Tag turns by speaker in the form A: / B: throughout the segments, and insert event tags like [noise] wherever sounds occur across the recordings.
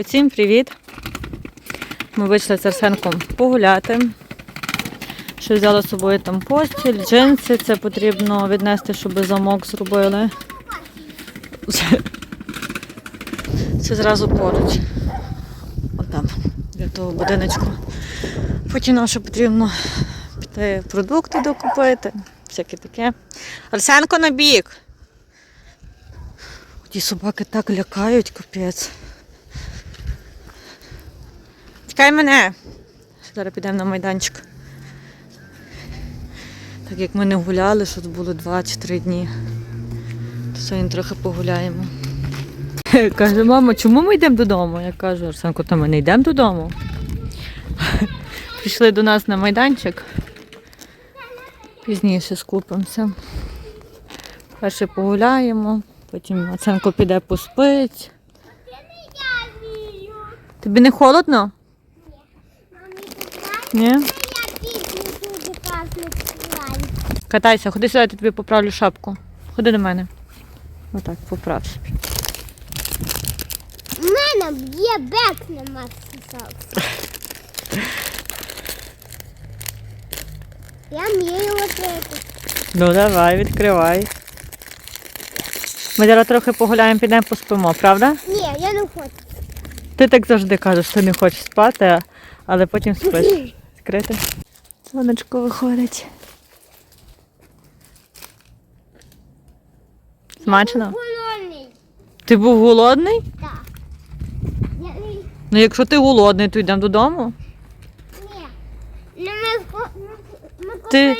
A: Усім привіт! Ми вийшли з Арсенком погуляти. Що взяла з собою там постіль, джинси. Це потрібно віднести, щоб замок зробили. Це, зразу поруч. Отам, для того будиночку. Потім нам ще потрібно піти продукти докупити, всяке таке. Арсенко на бік. Ті собаки так лякають, капець. Чекай мене. Зараз підемо на майданчик. Так як ми не гуляли, що тут було 2 чи 3 дні. То сьогодні трохи погуляємо. [laughs] Каже, мама, чому ми йдемо додому? Я кажу, Арсенко, то ми не йдемо додому. [laughs] Прийшли до нас на майданчик. Пізніше скупимося. Перше погуляємо, потім Арсенко піде поспить. Тобі не холодно? Ні? Катайся, ходи сюди, я тобі поправлю шапку. Ходи до мене. Отак, поправ собі.
B: У мене є бек на Максі Я вмію ловити.
A: Ну давай, відкривай. Ми зараз трохи погуляємо, підемо поспимо, правда?
B: Ні, я не хочу.
A: Ти так завжди кажеш, що не хочеш спати, але потім спиш. [clears throat] Відкрити. Сонечко виходить. Смачно?
B: Голодний.
A: Ти був голодний?
B: Так.
A: Ну якщо ти голодний, то йдемо додому.
B: Ні. Ну, ми,
A: Ти-.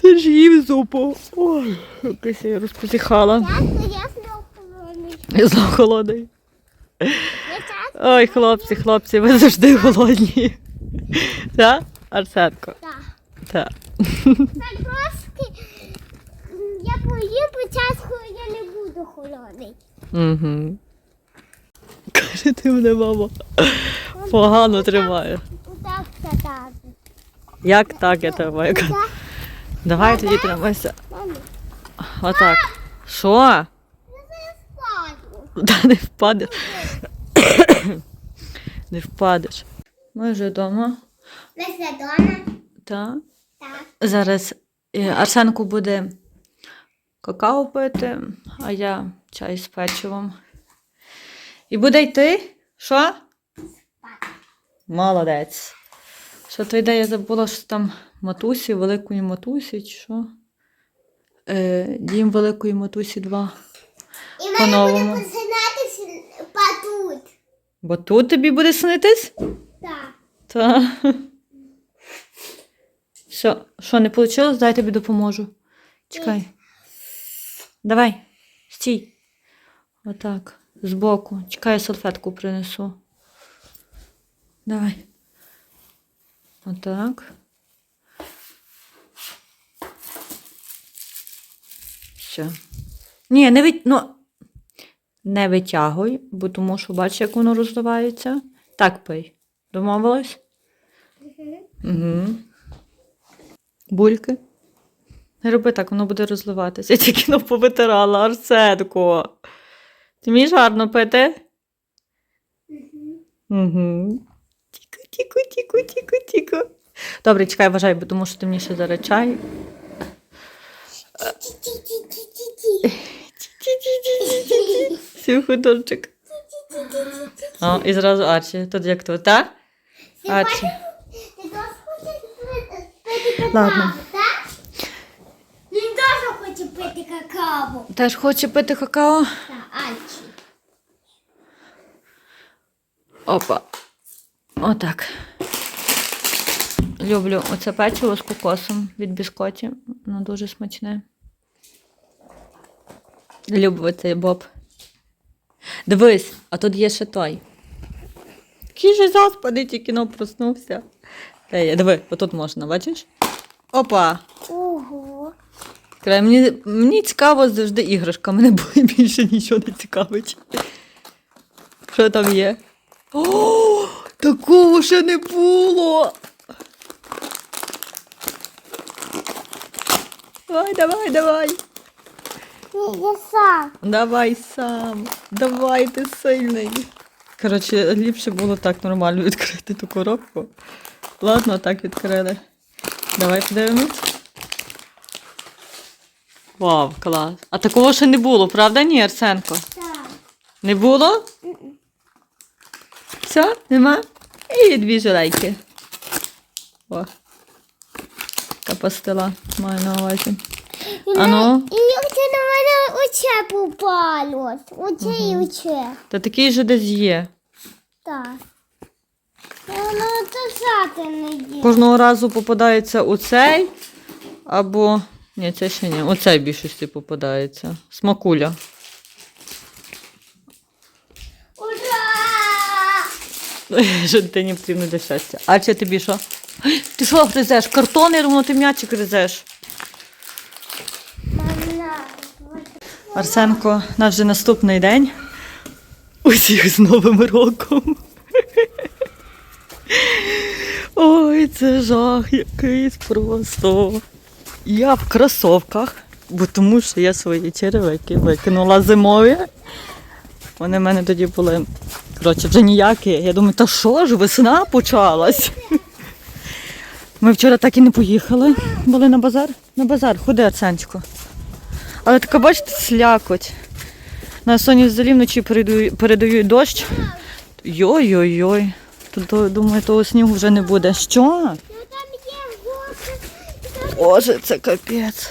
A: Це ж їв зупу. Ой, якось я розпозіхала.
B: Часто я знов голодний.
A: Я.
B: Я часто
A: Ой, хлопці, хлопці, ви завжди голодні. [laughs] Так? Арсенко?
B: так.
A: Так.
B: Так м, я поїм початку, я не буду холодний.
A: Угу. Каже, ти мене, мама, погано тримає.
B: Отак катати.
A: Як так я тримаю?
B: Отак.
A: Давай тоді тримайся. Отак. Що? Та [laughs] не впадеш. [coughs] Не впадеш. Ми вже вдома.
B: Ви все дома?
A: Так.
B: Так.
A: Зараз е, Арсенку буде какао пити, а я чай з печивом. І буде йти? Що? Молодець. Що то йде, я забула, що там матусі, великої матусі, чи що? Е, дім великої матусі 2.
B: І мене
A: По-новому.
B: буде починатися падуть.
A: Бо тут тобі буде снитись?
B: Так.
A: Та. Що, що не вийшло? Дай тобі допоможу. Чекай. Давай, стій. Отак. Збоку. Чекай, я салфетку принесу. Давай. Отак. Все. Ні, не від... ну, не витягуй, бо тому що бачиш, як воно розливається. Так пий. Домовилась? Угу. Бульки. Не роби так, воно буде розливатися. Я тільки ну, повитирала Арсенко. Ти вмієш гарно пити? Угу. Тіко, тіко, тіко, тіко, тіко. Добре, чекай, вважай, бо тому що ти мені ще зараз чай. Сів художчик. О, і зразу Арчі. Тут як тут, так?
B: Пити какао,
A: Ладно.
B: Він теж хоче пити какао.
A: Теж хоче пити какао?
B: Так, Альчі.
A: Опа. Отак. Люблю оце печиво з кокосом від біскоті. Воно дуже смачне. Люблю цей боб. Дивись, а тут є ще той. Який же заспаний, тільки но проснувся. Та диви, отут можна, бачиш? Опа!
B: Ого.
A: Край, Мені, мені цікаво завжди іграшка, мене бо- більше нічого не цікавить. Що там є? О, такого ще не було. Давай, давай, давай.
B: Ні, я сам.
A: Давай сам. Давай, ти сильний. Коротше, ліпше було так нормально відкрити ту коробку. Ладно, так відкрили. Давай подивимось. Вау, клас. А такого ще не було, правда, ні, Арсенко?
B: Так.
A: Не було? Все, нема? І дві жилейки. О. Така пастила маю на увазі. Ану.
B: І оце на мене оце попалось. Оце і оце.
A: Та такий же десь є.
B: Так. Воно тисати не є.
A: Кожного разу попадається оцей, або. Ні, це ще ні. Оцей більшості попадається. Смакуля.
B: Ура! [laughs]
A: Що дитині потрібно для щастя. А чи тобі що? [gasps] Ти що гризеш? Картон ровно ти м'ячик гризеш.
B: Мама.
A: Арсенко, наш вже наступний день. Усіх з Новим роком. Ой, це жах якийсь просто. Я в кросовках, бо тому що я свої черевики викинула зимові. Вони в мене тоді були. Коротше, вже ніякі. Я думаю, та що ж, весна почалась. Ми вчора так і не поїхали. Були на базар. На базар, ходи, Арсенчику. Але така, бачите, слякоть. На Соні взагалі вночі передають, дощ. Йой-йой-йой. Тут, думаю, того снігу вже не буде. Що? Боже, це капець.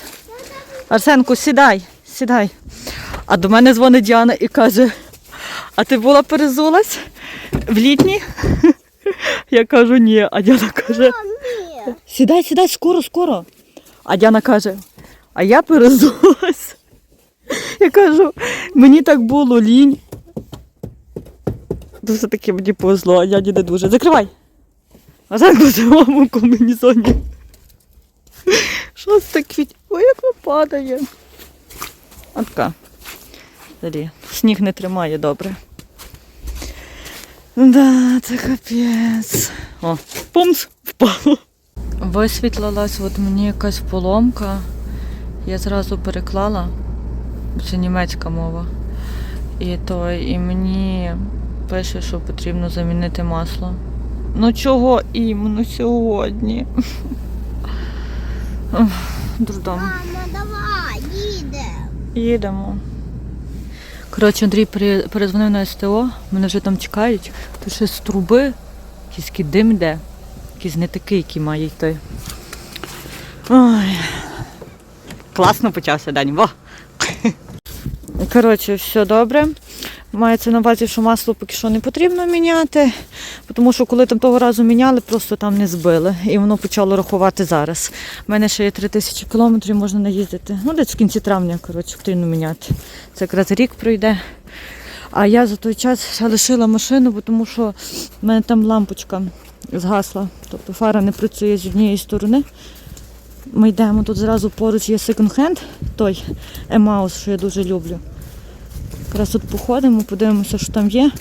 A: Арсенку, сідай, сідай. А до мене дзвонить Діана і каже: а ти була перезулась в літній? Я кажу, ні. А Діана каже, сідай, сідай, скоро, скоро. А Діана каже, а я перезулась. Я кажу, мені так було лінь. То все-таки мені повезло, а я не дуже. Закривай. А так в зимовому комбінезоні. Що це так квіт? Ой, як воно падає. А така. Далі. Сніг не тримає добре. Да, це капець. О, пумс, впало. Висвітлилась от мені якась поломка. Я зразу переклала. Це німецька мова. І то, і мені пише, що потрібно замінити масло. Ну чого іменно сьогодні? Дурдом.
B: Мама, давай, їде.
A: Їдемо. Коротше, Андрій перезвонив на СТО, мене вже там чекають. Тут ще з труби, якийсь дим йде, якийсь не такий, який має йти. Ой. Класно почався день, во! Коротше, все добре. Мається на увазі, що масло поки що не потрібно міняти, тому що коли там того разу міняли, просто там не збили. І воно почало рахувати зараз. У мене ще є 3 тисячі кілометрів, можна наїздити. Ну, десь в кінці травня, коротше, потрібно міняти. Це якраз рік пройде. А я за той час лишила машину, бо тому що в мене там лампочка згасла. Тобто фара не працює з однієї сторони. Ми йдемо тут зразу поруч є секонд-хенд, той Емаус, що я дуже люблю. Якраз тут походимо, подивимося, що там є,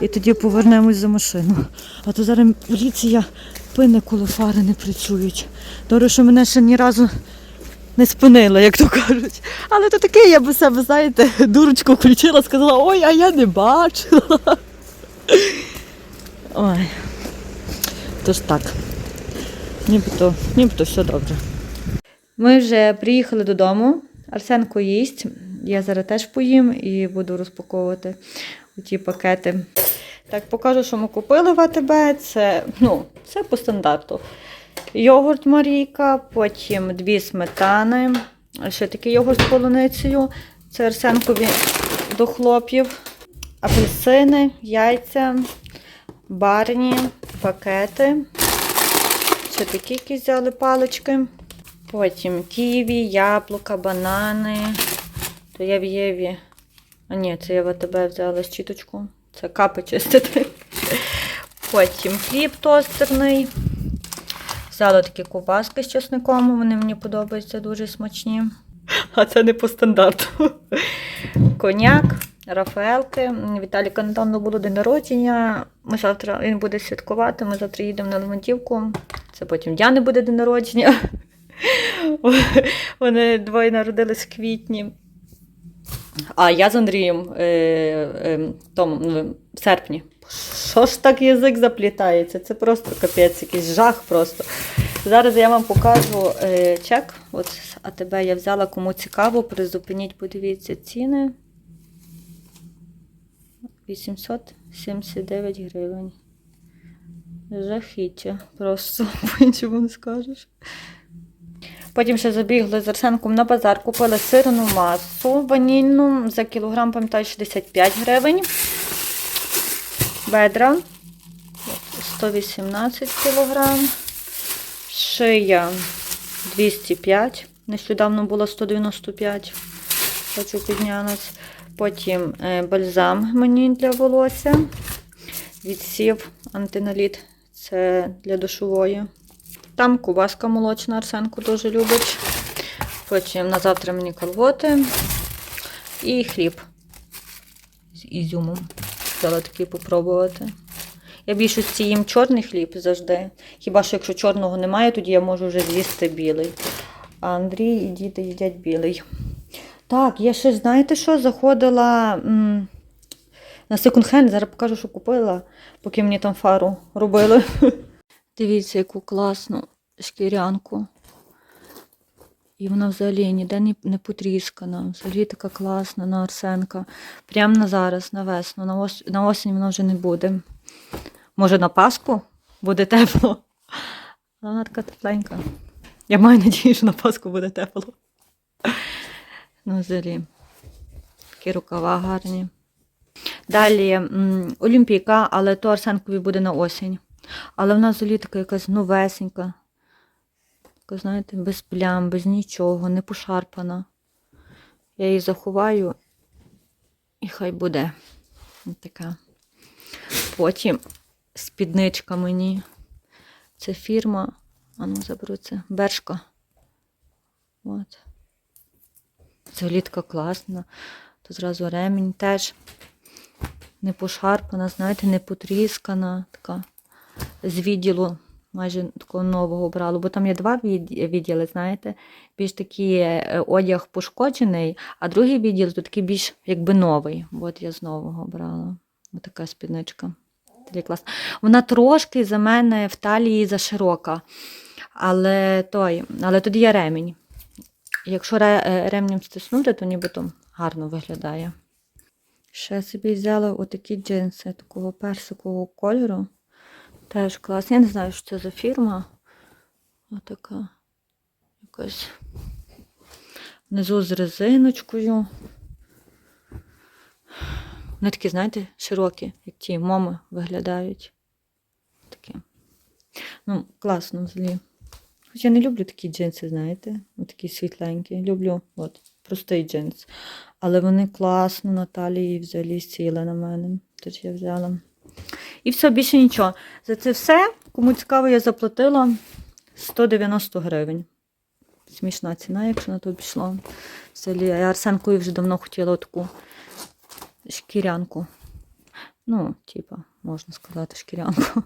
A: і тоді повернемось за машину. А то зараз поліція пине, коли фари не працюють. Добре, що мене ще ні разу не спинила, як то кажуть. Але то таке, я би себе, знаєте, дурочку включила, сказала, ой, а я не бачила. Ой. Тож так. Нібито, нібито все добре. Ми вже приїхали додому. Арсенко їсть. Я зараз теж поїм і буду розпаковувати ті пакети. Так, покажу, що ми купили в АТБ. Це, ну, це по стандарту. Йогурт Марійка, потім дві сметани, ще такий йогурт з полуницею. Це Арсенкові до хлоп'їв, апельсини, яйця, барні, пакети. Ще такі якісь взяли палички. Потім ківі, яблука, банани. То я в Єві. А ні, це я в АТБ взяла щіточку. Це капи чистити. Потім хліб тостерний. Взяла такі ковбаски з чесником, вони мені подобаються дуже смачні. А це не по стандарту. Коняк, Рафаелки. Віталіка недавно було день народження. Ми завтра він буде святкувати. Ми завтра їдемо на Лемонтівку. Це потім Діани буде день народження. Вони двоє народились в квітні. А я з Андрієм е, е, тому, ну, в серпні. Що ж так язик заплітається? Це просто капець, якийсь жах просто. Зараз я вам покажу е, чек. От АТБ я взяла, кому цікаво, призупиніть, подивіться ціни. 879 гривень. Жахіття. Просто [laughs] по-іншому не скажеш. Потім ще забігли з Арсенком на базар, купили сирну масу ванільну за кілограм, пам'ятаю, 65 гривень. Бедра 118 кілограм. Шия 205. Нещодавно було 195. Хочу піднялась. Потім е, бальзам мені для волосся. Відсів антиналіт. Це для душової. Там кубаска молочна, Арсенко дуже любить. Потім на завтра мені колготи і хліб з ізюмом. Хотіла такий попробувати. Я більшості їм чорний хліб завжди. Хіба що якщо чорного немає, тоді я можу вже з'їсти білий. А Андрій і діти їдять білий. Так, я ще, знаєте що, заходила м, на секонд-хенд, зараз покажу, що купила, поки мені там фару робили. [laughs] Дивіться, яку класну шкірянку. І вона взагалі ніде не, потріскана. Взагалі така класна на Арсенка. Прямо на зараз, на весну. На, ос, на осінь вона вже не буде. Може, на Пасху буде тепло. Але вона така тепленька. Я маю надію, що на Пасху буде тепло. Ну, взагалі. Такі рукава гарні. Далі Олімпійка, але то Арсенкові буде на осінь. Але вона взагалі така якась новесенька. Така, знаєте, без плям, без нічого, не пошарпана. Я її заховаю і хай буде. Така. Потім спідничка мені. Це фірма. А ну заберу це. Бершка. От. Взагалі така класна. То зразу ремінь теж не пошарпана, знаєте, не потріскана. Така з відділу майже такого нового брала, бо там є два відділи, знаєте, більш такий е, одяг пошкоджений, а другий відділ то такий більш якби новий. От я з нового брала. Ось така спідничка. Такий клас. Вона трошки за мене в талії заширока, але той, але тоді є ремінь. Якщо е, ремнем стиснути, то нібито гарно виглядає. Ще собі взяла отакі джинси такого персикового кольору. Теж клас. Я не знаю, що це за фірма. Отака якась внизу з резиночкою. Вони такі, знаєте, широкі, як ті моми виглядають. Такі. Ну, класно взагалі. Хоч я не люблю такі джинси, знаєте, такі світленькі. Люблю от, простий джинс. Але вони класно на талії взагалі сіли на мене. Тож я взяла. І все, більше нічого. За це все, кому цікаво, я заплатила 190 гривень. Смішна ціна, якщо на то пішло. Я Арсенкою вже давно хотіла таку шкірянку. Ну, типа, можна сказати, шкірянку.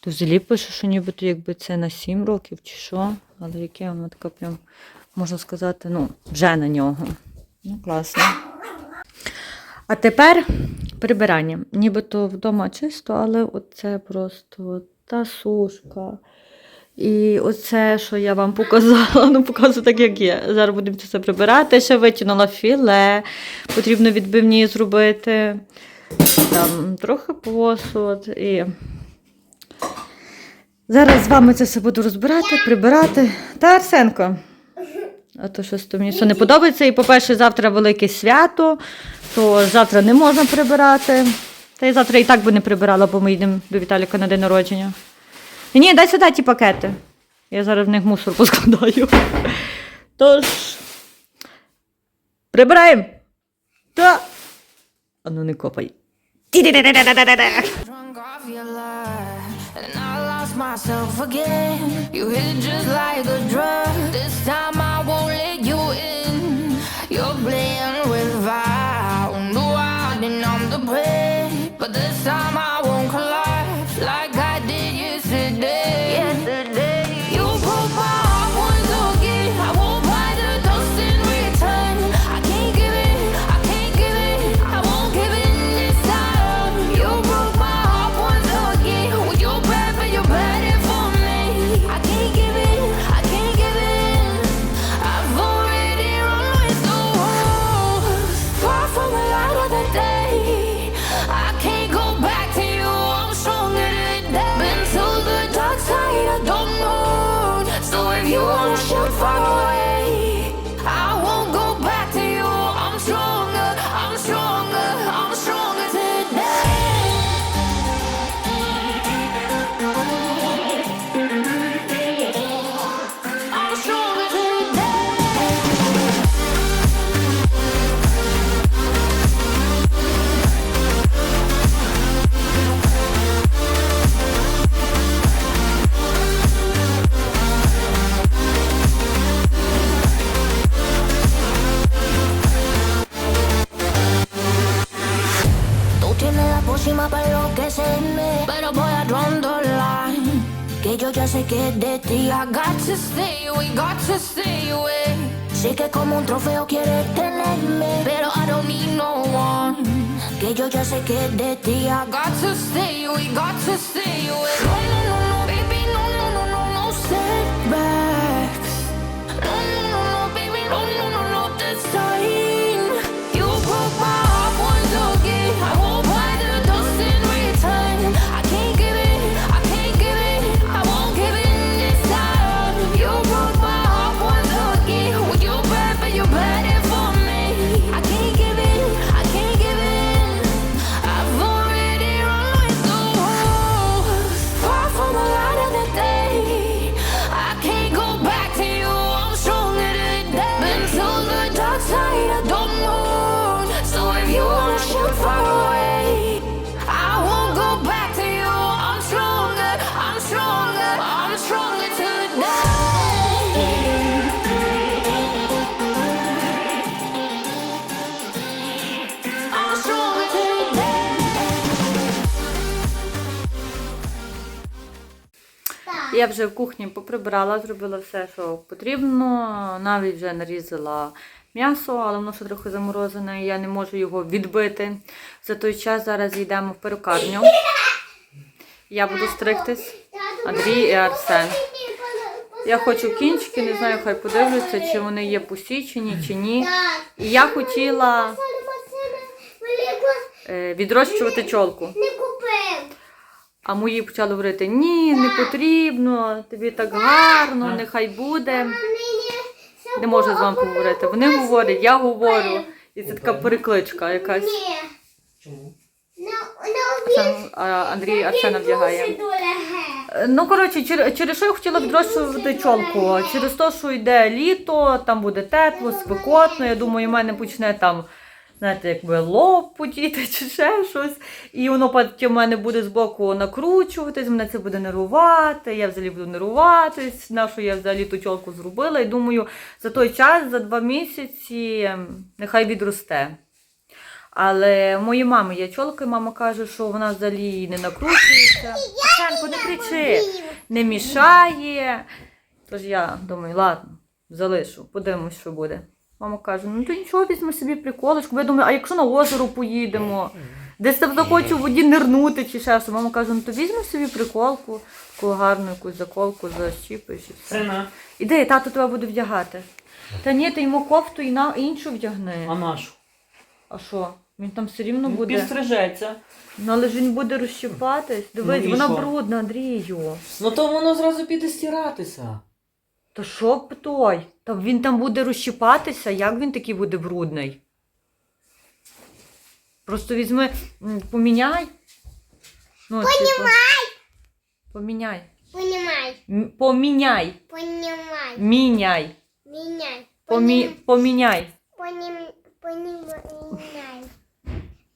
A: То взагалі пише, що нібито якби це на 7 років чи що, але яке воно така прям, можна сказати, ну, вже на нього. Ну, класно. А тепер прибирання. Нібито вдома чисто, але оце просто та сушка. І оце, що я вам показала, [laughs] ну показую так, як є. Зараз будемо це прибирати. Ще витягнула філе, потрібно відбивні зробити. Там трохи посуд. І зараз з вами це все буду розбирати, прибирати. Та Арсенко. А то щось то мені що не подобається. І, по-перше, завтра велике свято, то завтра не можна прибирати. Та я завтра і так би не прибирала, бо ми йдемо до Віталіка на день народження. Ні, Ні, дай сюди ті пакети. Я зараз в них мусор поскладаю. Тож. Прибираємо. Та. А ну не копай.
C: Myself again. You hit just like a drug. This time I won't let you in. You're playing with fire. No, I didn't on the break, but this time I pócima para enloquecerme, pero voy a draw the line. Que yo ya sé que es de ti. I got to stay away, got to stay away. Sé que como un trofeo quieres tenerme, pero I don't need no one. Que yo ya sé que es de ti. I got to stay away, got to stay away.
A: Я вже в кухні поприбрала, зробила все, що потрібно. Навіть вже нарізала м'ясо, але воно ще трохи заморозене, і я не можу його відбити. За той час зараз йдемо в перукарню. Я буду стригтись. Андрій і Арсен. Я хочу кінчики, не знаю, хай подивляться, чи вони є посічені, чи ні. І я хотіла е, відрощувати чолку. А мої почали говорити: ні, не потрібно, тобі так гарно, нехай буде. Не можу з вами поговорити. Вони говорять, я говорю. І це така перекличка якась.
B: Ні.
D: Чому?
A: А, Андрій Арсена вдягає. Е, Ну, коротше, через, через що я хотіла відрощувати чолку? Через те, що йде літо, там буде тепло, спекотно. Я думаю, у мене почне там, знаєте, якби лоб потіти чи ще щось. І воно потім у мене буде збоку накручуватись, мене це буде нервувати, я взагалі буду нервуватись, на що я взагалі ту чолку зробила. І думаю, за той час, за два місяці, нехай відросте. Але в моєї мами є чолка, і мама каже, що вона взагалі не накручується. Оксанко, не кричи, не мішає. Тож я думаю, ладно, залишу, подивимось, що буде. Мама каже, ну то нічого, візьми собі приколочку. Я думаю, а якщо на озеро поїдемо, десь там захочу в воді нирнути чи ще що. Мама каже, ну то візьми собі приколку, таку гарну якусь заколку, защіпиш і все.
D: Сина,
A: Іди, тато тебе буде вдягати. Та ні, ти йому кофту і на іншу вдягни.
D: а нашу?
A: А що? Він там все рівно
D: Він
A: буде.
D: підстрижеться.
A: Ну, але ж він буде розщипатись. Дивись,
D: Ну і
A: вона
D: що?
A: брудна, Андрію.
D: Ну то воно зразу піде стиратися.
A: Та що б той? Та він там буде розщипатися, як він такий буде брудний? Просто візьми, поміняй. Ну, Поміняй. Поміняй.
B: Понімай.
A: Поміняй.
B: Понімай.
A: Міняй.
B: Міняй.
A: Помі... Поміняй.
B: Понім... Понімай.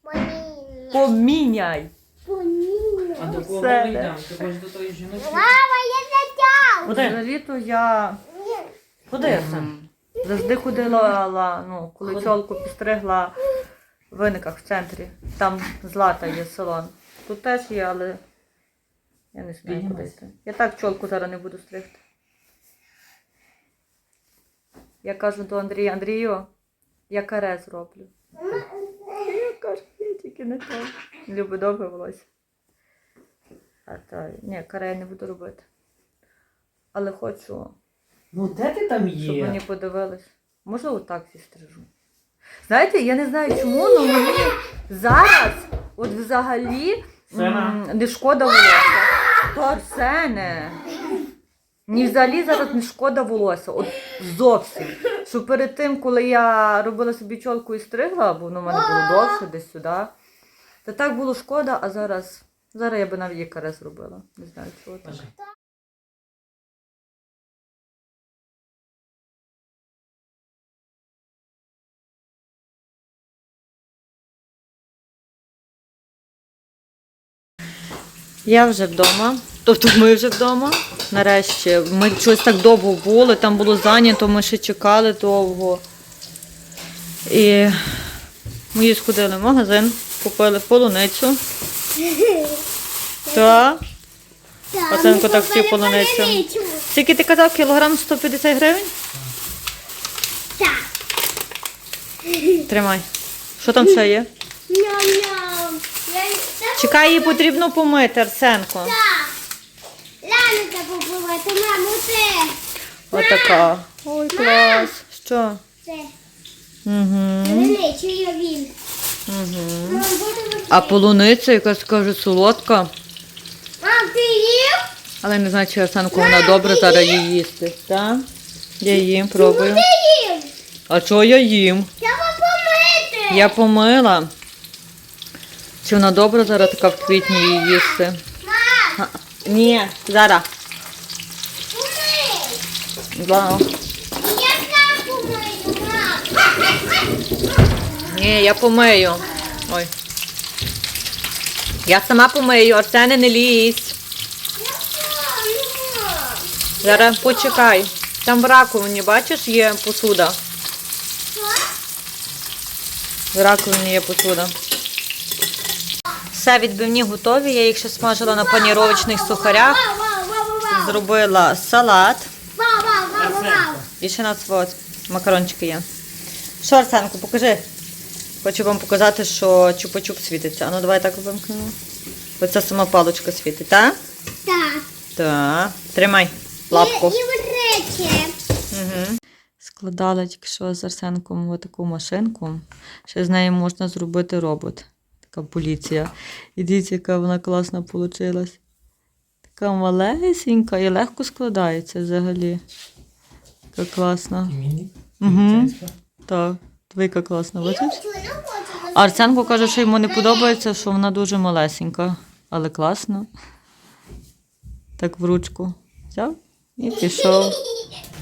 B: Понімай.
A: Поміняй.
B: Понімай.
D: А до кого ми йдемо? Ти хочеш до тої жіночки?
B: Мама, я.
D: Куди?
A: Взагалі-то я
D: Куди Арсен?
A: завжди ходила, ла- ну, коли чолку підстригла в виниках в центрі. Там злата є салон. Тут теж є, але я не знаю, куди йти. Я так чолку зараз не буду стригти. Я кажу до Андрія, Андрію, я каре зроблю. Я кажу, я тільки не то. Любить довге волосся. А то, ні, каре я не буду робити. Але хочу
D: Ну де ти там
A: щоб мені подивились. Можливо, так зістрижу. Знаєте, я не знаю чому, але мені зараз, от взагалі,
D: Сина?
A: м, не шкода волосся. То Арсене. Мені взагалі зараз не шкода волосся. От зовсім. Що перед тим, коли я робила собі чолку і стригла, бо воно в мене було довше, десь сюди. То так було шкода, а зараз. Зараз я би навіть її каре зробила. Не знаю, чого так. Я вже вдома. Тобто ми вже вдома. Нарешті. Ми щось так довго були, там було зайнято, ми ще чекали довго. І ми сходили в магазин, купили полуницю. [laughs] Так.
B: Так,
A: Оценку так
B: купили
A: полуницю.
B: полуницю.
A: Скільки ти казав, кілограм 150 гривень?
B: Так.
A: Тримай. Що там ще є?
B: Ням-ням.
A: Чекай, її потрібно помити, Арсенко.
B: Так. Треба побувати, мамо, це.
A: Отака. Ой, клас. Що?
B: Це.
A: Угу.
B: Я він.
A: Угу.
B: Мам, буду
A: А полуниця якась каже солодка.
B: Мам, ти їв?
A: Але не знаю, чи Арсенку вона добре зараз її їсти. Так? Я їм пробую.
B: Ти їв?
A: А чого я їм?
B: Треба помити.
A: Я помила. Чи вона добре зараз така в квітні її їсти?
B: Мам,
A: Ні, зараз. Да.
B: Я сам помию, мам.
A: Ні, я помию. Ой. Я сама помию, Арсене не лізь. Зараз почекай. Там в раковині, бачиш, є посуда. В раковині є посуда. Все, відбивні готові. Я їх ще смажила на паніровочних сухарях. Зробила салат. І ще у нас от, макарончики є. Що, Арсенко, покажи. Хочу вам показати, що чупа-чуп світиться. А ну давай так вимкнемо. Оця сама паличка світить, так?
B: Так.
A: Так. Тримай лапку. Угу. Складала тільки що з Арсенком отаку машинку. Ще з нею можна зробити робот. Така поліція. І дивіться, яка вона класна вийшла. Така малесенька і легко складається взагалі. Така класна. Угу. Так, двійка класна, бачиш? А Арсенко каже, що йому не подобається, що вона дуже малесенька, але класно. Так в ручку взяв і пішов. [laughs]